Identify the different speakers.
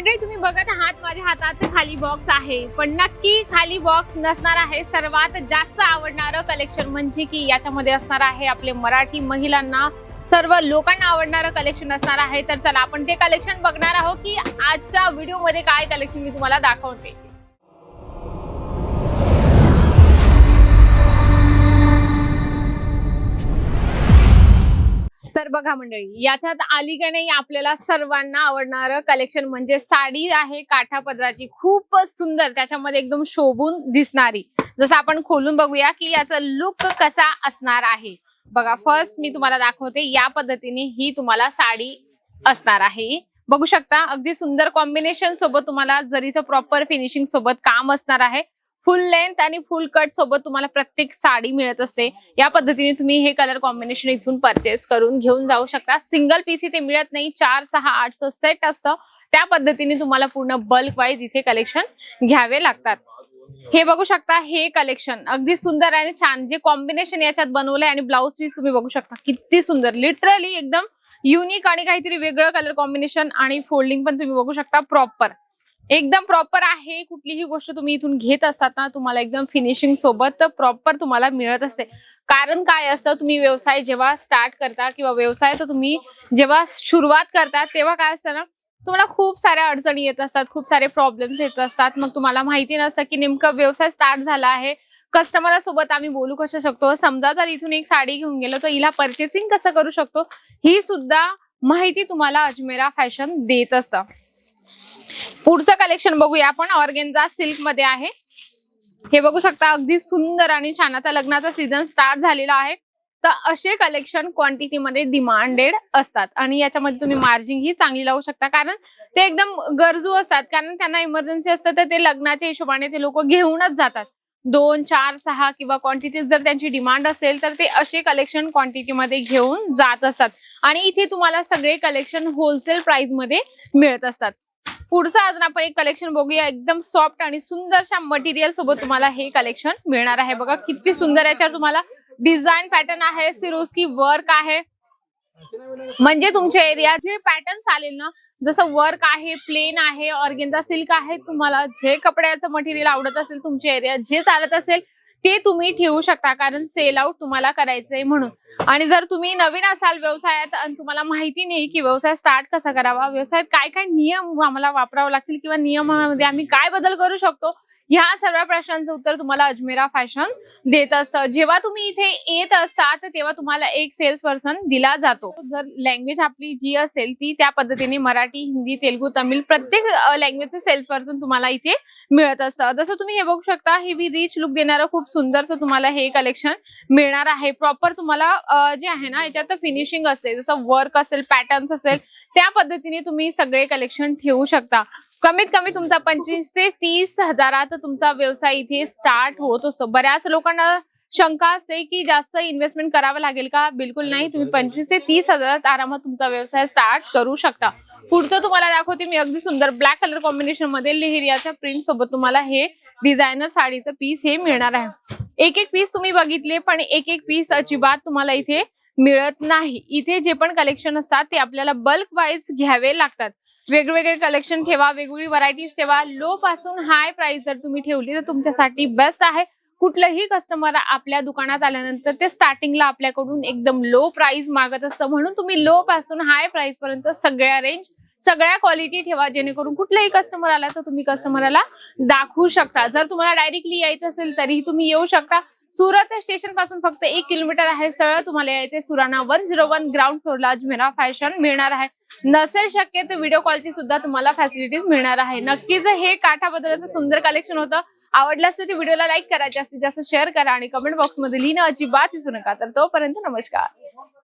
Speaker 1: मंडळी तुम्ही बघत आहात माझ्या हातात खाली बॉक्स आहे. पण नक्की खाली बॉक्स नसणार आहे. सर्वात जास्त आवडणारं कलेक्शन म्हणजे की याच्यामध्ये असणार आहे आपले मराठी महिलांना सर्व लोकांना आवडणारं कलेक्शन असणार आहे. तर चला आपण ते कलेक्शन बघणार आहोत की आजच्या व्हिडिओमध्ये काय कलेक्शन मी तुम्हाला दाखवते. तर बघा मंडळी याच्यात आली का नाही आपल्याला सर्वांना आवडणारं कलेक्शन म्हणजे साडी आहे काठा पदराची खूपच सुंदर त्याच्यामध्ये एकदम शोभून दिसणारी. जसं आपण खोलून बघूया की याचा लुक कसा असणार आहे. बघा फर्स्ट मी तुम्हाला दाखवते या पद्धतीने ही तुम्हाला साडी असणार आहे. बघू शकता अगदी सुंदर कॉम्बिनेशन सोबत तुम्हाला जरीचं प्रॉपर फिनिशिंग सोबत काम असणार आहे. फुल लेंथ आणि फुल कट सोबत तुम्हाला प्रत्येक साडी मिळत असते. या पद्धतीने तुम्ही हे कलर कॉम्बिनेशन इथून परचेस करून घेऊन जाऊ शकता. सिंगल पीस इथे मिळत नाही चार सहा आठचं सेट असतं. त्या पद्धतीने तुम्हाला पूर्ण बल्क वाईज इथे कलेक्शन घ्यावे लागतात. हे बघू शकता हे कलेक्शन अगदी सुंदर आणि छान. जे कॉम्बिनेशन याच्यात बनवलंय आणि ब्लाऊज पीस तुम्ही बघू शकता किती सुंदर. लिटरली एकदम युनिक आणि काहीतरी वेगळं कलर कॉम्बिनेशन आणि फोल्डिंग पण तुम्ही बघू शकता प्रॉपर एकदम प्रॉपर आहे. कुठलीही गोष्ट तुम्ही इथून घेत असतात ना तुम्हाला एकदम फिनिशिंग सोबत प्रॉपर तुम्हाला मिळत असते. कारण काय असतं तुम्ही व्यवसाय जेव्हा स्टार्ट करता किंवा व्यवसाय तर तुम्ही जेव्हा सुरुवात करता तेव्हा काय असतं ना तुम्हाला खूप साऱ्या अडचणी येत असतात खूप सारे प्रॉब्लेम्स येत असतात. मग तुम्हाला माहिती नसतं की नेमकं व्यवसाय स्टार्ट झाला आहे. कस्टमरसोबत आम्ही बोलू कसं शकतो? समजा जर इथून एक साडी घेऊन गेलो तर हिला परचेसिंग कसं करू शकतो? ही सुद्धा माहिती तुम्हाला अजमेरा फॅशन देत असतं. पुढचं कलेक्शन बघूया आपण. ऑर्गेन्झा सिल्कमध्ये आहे. हे बघू शकता अगदी सुंदर आणि छान. आता लग्नाचा सीझन स्टार्ट झालेला आहे. तर असे कलेक्शन क्वांटिटीमध्ये डिमांडेड असतात. आणि याच्यामध्ये तुम्ही मार्जिन ही चांगली लावू शकता. कारण ते एकदम गरजू असतात. कारण त्यांना इमर्जन्सी असतं तर ते लग्नाच्या हिशोबाने ते लोक घेऊनच जातात. दोन चार सहा किंवा क्वांटिटी जर त्यांची डिमांड असेल तर ते असे कलेक्शन क्वांटिटीमध्ये घेऊन जात असतात. आणि इथे तुम्हाला सगळे कलेक्शन होलसेल प्राइसमध्ये मिळत असतात. पुढचं अजून आपण एक कलेक्शन बघूया. एकदम सॉफ्ट आणि सुंदरशा मटेरियल सोबत तुम्हाला हे कलेक्शन मिळणार आहे. बघा किती सुंदर याच्यावर तुम्हाला डिझाईन पॅटर्न आहे. सिरोस्की वर्क आहे. म्हणजे तुमच्या एरिया जे पॅटर्न चालेल ना जसं वर्क आहे प्लेन आहे ऑर्गेन्झा सिल्क आहे तुम्हाला जे कपड्याचं मटेरियल आवडत असेल तुमच्या एरियात जे चालत असेल ते तुम्ही ठेवू शकता कारण सेल आउट तुम्हाला करायचंय म्हणून. आणि जर तुम्ही नवीन असाल व्यवसायात आणि तुम्हाला माहिती नाही की व्यवसाय स्टार्ट कसा करावा व्यवसायात काय काय नियम आम्हाला वापरावे लागतील किंवा नियमामध्ये आम्ही काय बदल करू शकतो ह्या सर्व प्रश्नांचं उत्तर तुम्हाला अजमेरा फॅशन देत असतं. जेव्हा तुम्ही इथे येत असतात तेव्हा तुम्हाला एक सेल्स पर्सन दिला जातो. जर लँग्वेज आपली जी असेल ती त्या पद्धतीने मराठी हिंदी तेलुगू तमिळ प्रत्येक लँग्वेजचे सेल्स पर्सन तुम्हाला इथे मिळत असतं. जसं तुम्ही हे बघू शकता हे वी रिच लुक देणारं खूप सुंदरसं तुम्हाला हे कलेक्शन मिळणार आहे. प्रॉपर तुम्हाला जे आहे ना याच्यात फिनिशिंग असेल जसं वर्क असेल पॅटर्न्स असेल त्या पद्धतीने तुम्ही सगळे कलेक्शन ठेवू शकता. कमीत कमी तुमचा पंचवीस ते तीस हजारात तुमचा व्यवसाय इथे स्टार्ट होत असतो. बऱ्याच लोकांना शंका असते की जास्त इन्व्हेस्टमेंट करावं लागेल का? बिलकुल नाही. तुम्ही पंचवीस ते तीस हजारात आरामात तुमचा व्यवसाय स्टार्ट करू शकता. पुढचं तुम्हाला दाखवते मी अगदी सुंदर ब्लॅक कलर कॉम्बिनेशनमध्ये लेहरियाच्या प्रिंट सोबत तुम्हाला हे डिझायनर साडीचं पीस हे मिळणार आहे. एक एक पीस तुम्ही बघितले पण एक एक पीस अजिबात तुम्हाला इथे मिळत नाही. इथे जे पण कलेक्शन असतात ते आपल्याला बल्क वाईज घ्यावे लागतात. वेगवेगळे कलेक्शन ठेवा वेगवेगळी व्हरायटीज ठेवा. लो पासून हाय प्राइस जर तुम्ही ठेवली तर तुमच्यासाठी बेस्ट आहे. कुठलंही कस्टमर आपल्या दुकानात आल्यानंतर ते स्टार्टिंगला आपल्याकडून एकदम लो प्राइस मागत असतं. म्हणून तुम्ही लो पासून हाय प्राइस पर्यंत सगळ्या रेंज सगळ्या क्वालिटी ठेवा जेणेकरून कुठलाही कस्टमर आला तर तुम्ही कस्टमरला दाखवू शकता. जर तुम्हाला डायरेक्टली यायचं असेल तरीही तुम्ही येऊ शकता. सुरत स्टेशनपासून फक्त एक किलोमीटर आहे. सरळ तुम्हाला यायचे Surana one zero one ground फ्लोरला Ajmera fashion मिळणार आहे. नसेल शक्य तर व्हिडिओ कॉलची सुद्धा तुम्हाला फॅसिलिटीज मिळणार आहे. नक्कीच हे काठाबद्दलचं सुंदर कलेक्शन होतं. आवडलं असतं ते व्हिडिओला लाईक करा. जास्तीत जास्त शेअर करा आणि कमेंट बॉक्समध्ये लिहिणं अजिबात विसरू नका. तर तोपर्यंत नमस्कार.